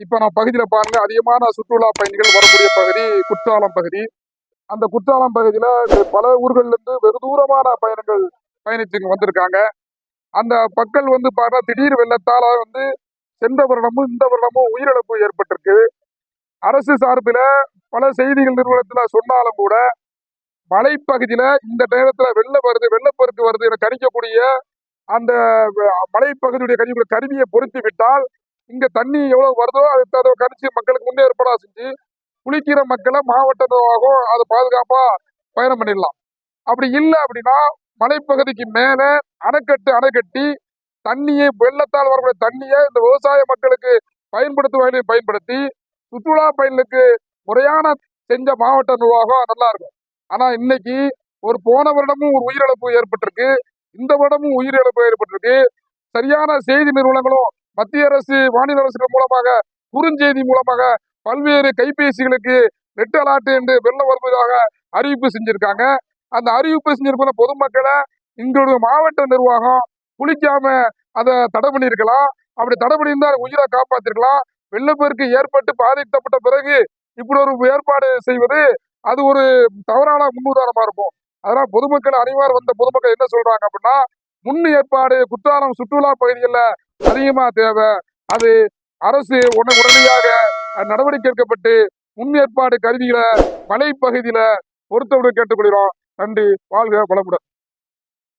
இப்ப நான் பகுதியில பாருங்க அதிகமான சுற்றுலா பயணிகள் வரக்கூடிய பகுதி குற்றாலம் பகுதி. அந்த குற்றாலம் பகுதியில பல ஊர்கள்ல இருந்து வெகு தூரமான பயணங்கள் பயணித்து வந்திருக்காங்க. அந்த மக்கள் வந்து பார்த்தா திடீர் வெள்ளத்தால வந்து சென்ற வருடமும் இந்த வருடமும் உயிரிழப்பு ஏற்பட்டிருக்கு. அரசு சார்பில் பல செய்திகள் நிறுவனத்தில் சொன்னாலும் கூட மலைப்பகுதியில் இந்த நேரத்தில் வெள்ளம் வருது வெள்ளப்பெருக்கு வருது என கணிக்கக்கூடிய அந்த மலைப்பகுதியுடைய கணிக்கூடிய கருவியை பொருத்தி விட்டால் இங்க தண்ணி எவ்வளவு வருதோ அதை தடவை கணிச்சு மக்களுக்கு முன்னே ஏற்பாடா செஞ்சு குளிக்கிற மக்களை மாவட்ட நிர்வாகம் அதை பாதுகாப்பா பயணம் பண்ணிடலாம். அப்படி இல்லை அப்படின்னா மலைப்பகுதிக்கு மேல அணைக்கட்டு அணை கட்டி தண்ணியை வெள்ளத்தால் வரக்கூடிய தண்ணியை இந்த விவசாய மக்களுக்கு பயன்படுத்தும் வகையில் பயன்படுத்தி சுற்றுலா பயணிகளுக்கு முறையான செஞ்ச மாவட்ட நிர்வாகம் நல்லா இருக்கும். ஆனா இன்னைக்கு ஒரு போன வருடமும் ஒரு உயிரிழப்பு ஏற்பட்டிருக்கு. இந்த வருடமும் உயிரிழப்பு ஏற்பட்டிருக்கு. சரியான செய்தி நிறுவனங்களும் மத்திய அரசு மாநில அரசுகள் மூலமாக குறுஞ்செய்தி மூலமாக பல்வேறு கைபேசிகளுக்கு ரெட் அலாட்டு என்று வெள்ளம் வருவதாக அறிவிப்பு செஞ்சிருக்காங்க. அந்த அறிவிப்பு செஞ்சிருக்கிற பொதுமக்களை இங்களுடைய மாவட்ட நிர்வாகம் குளிக்காம அதை தடை பண்ணியிருக்கலாம். அப்படி தடை பண்ணியிருந்தால் உயிரை காப்பாத்திருக்கலாம். வெள்ளப்பெருக்கு ஏற்பட்டு பாதிக்கப்பட்ட பிறகு இப்படி ஒரு ஏற்பாடு செய்வது அது ஒரு தவறான முன்னுதாரணமா இருக்கும். அதனால் பொதுமக்கள் அறிவார் வந்த பொதுமக்கள் என்ன சொல்றாங்க அப்படின்னா முன் ஏற்பாடு குற்றாலம் சுற்றுலா பகுதிகளில் அதிகமா தேவை. அது அரசு உடனே உடனடியாக நடவடிக்கை எடுக்கப்பட்டு முன் ஏற்பாடு கருவிகளை மலைப்பகுதியில பொறுத்தவரை கேட்டுக்கொள்கிறோம். நன்றி. வாழ்க வளமுடன்.